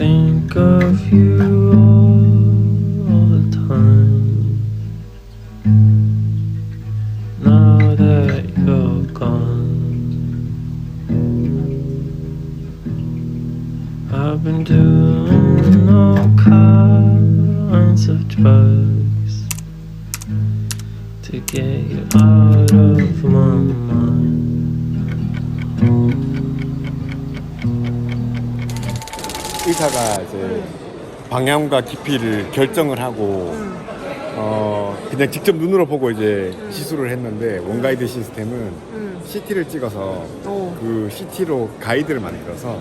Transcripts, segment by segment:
think of you all the time. Now that you're gone, I've been doing all kinds of drugs to get you out of my mind. 의사가 이제 방향과 깊이를 결정을 하고 어 그냥 직접 눈으로 보고 이제 시술을 했는데 원가이드 시스템은 CT를 찍어서 그 CT로 가이드를 만들어서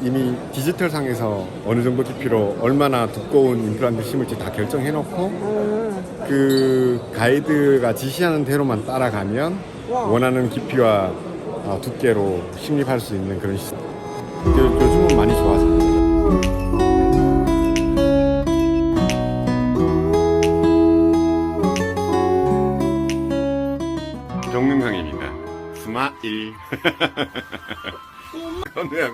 이미 디지털 상에서 어느 정도 깊이로 얼마나 두꺼운 임플란트 심을지 다 결정해 놓고 그 가이드가 지시하는 대로만 따라가면 원하는 깊이와 어, 두께로 심립할 수 있는 그런 시스템. 요- 요즘은 많이 근데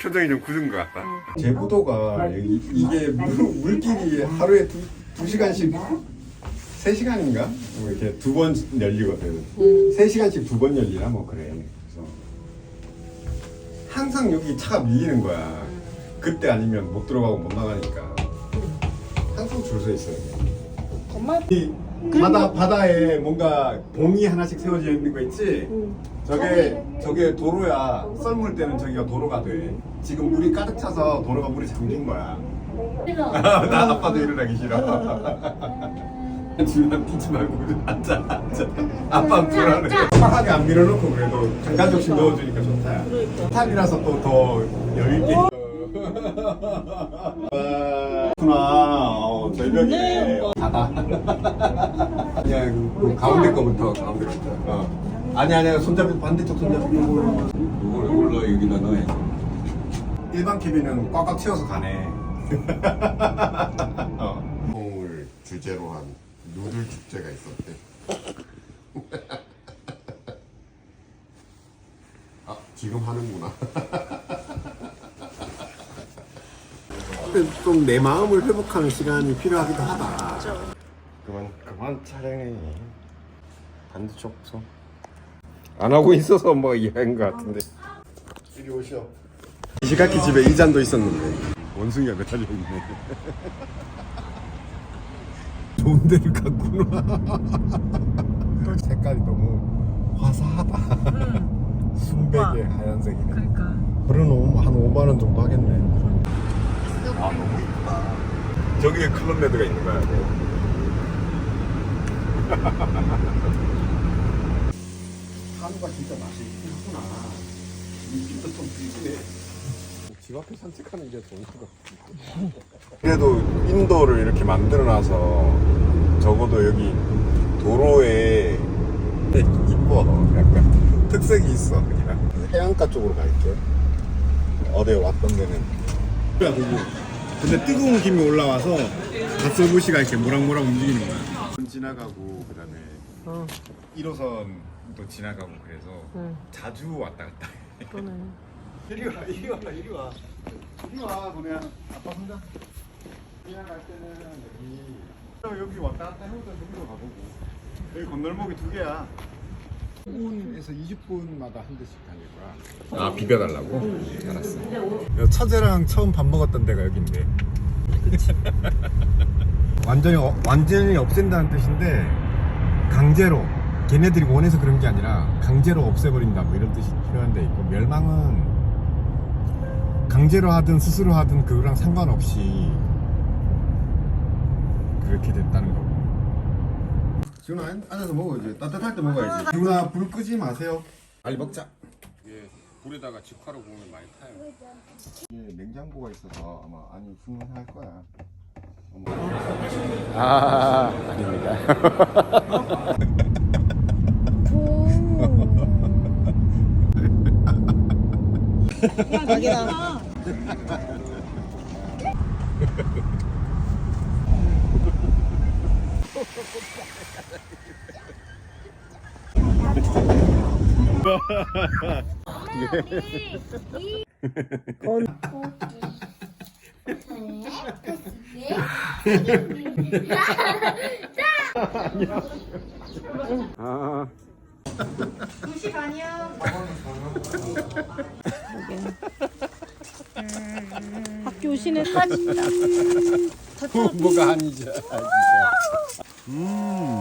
표정이 좀 굳은 것 같다. 제부도가 여기 이게 물, 물길이 하루에 두, 두 시간씩 세 시간인가? 뭐 이렇게 두 번 열리거든. 세 시간씩 두 번 열리나 뭐 그래. 그래서 항상 여기 차가 밀리는 거야. 그때 아니면 못 들어가고 못 나가니까 항상 줄 서 있어요. 엄마 이 바다 바다에 뭔가 봉이 하나씩 세워져 있는 거 있지? 저게 저게 도로야. 썰물 때는 저기가 도로가 돼. 지금 물이 가득 차서 도로가 물이 잠긴 거야. 나 아빠도 일어나기 싫어. 주변 뛰지 말고 앉아 앉아. 아빠 불안해. 빡하게 안 밀어놓고 그래도 장간 접시 넣어주니까 좋다. 탈이라서 또 더 여유 있게. 구나. 어, 절벽이네. 바다. 그냥 그 가운데 거부터 가운데 거부터. 어. 아니 아니야 손잡이 반대쪽 손잡이. 이걸 이걸로 여기다 넣어야지. 일반 캐비는 꽉꽉 채워서 가네. 어. 콩을 주제로 한 누들 축제가 있었대. 아 지금 하는구나. 좀 내 마음을 회복하는 시간이 필요하기도 하다. 그만 그만 촬영해. 반대쪽 손. 안 하고 있어서 뭐 이해한 것 같은데. 이리 오시오. 이시가키 집에 이 잔도 있었는데 원숭이가 매달려 있네. 좋은 데를 갔구나. 색깔이 너무 화사하다. 순백의 하얀색이네. 그러니까 오- 한 5만 원 정도 하겠네. 아 너무 이쁘다. 저기에 클럽 레드가 있는 거야. 한우가 진짜 맛이 있긴 하구나. 입김도 좀 비지네. 집 앞에 산책하는 게 좋은 것 같아. 그래도 인도를 이렇게 만들어놔서 적어도 여기 도로에 이뻐. 약간 특색이 있어. 그냥 해안가 쪽으로 갈게. 어제 왔던 데는. 근데 뜨거운 김이 올라와서 가스부시가 이렇게 모락모락 움직이는 거야. 지나가고 그다음에 어 1호선도 지나가고 그래서 응. 자주 왔다 갔다. 해. 그러네 이리 와, 이리 와, 이리 와. 이리 와, 보내야. 아빠 혼자. 지나갈 때는 여기. 여기 왔다 갔다 해보자, 저기로 가보고. 여기 건널목이 두 개야. 5분에서 20분마다 한 대씩 거야. 아, 비벼달라고? 알았어. 처제랑 처음 밥 먹었던 데가 여긴데. 완전히, 어- 완전히 없앤다는 뜻인데, 강제로. 걔네들이 원해서 그런 게 아니라 강제로 없애버린다 뭐 이런 뜻이 표현돼 있고 멸망은 강제로 하든 스스로 하든 그거랑 상관없이 그렇게 됐다는 거고 지훈아 앉아서 먹어야지. 따뜻할 때 먹어야지. 지훈아 불 끄지 마세요. 빨리 먹자. 이게 불에다가 직화로 구우면 많이 타요. 이게 냉장고가 있어서 아마 안이 훈훈할 거야. 아 아닙니다 자기야 건 아. 2시 반이요. 학교 오시는 한 뭐가 아니죠. 진짜. 음.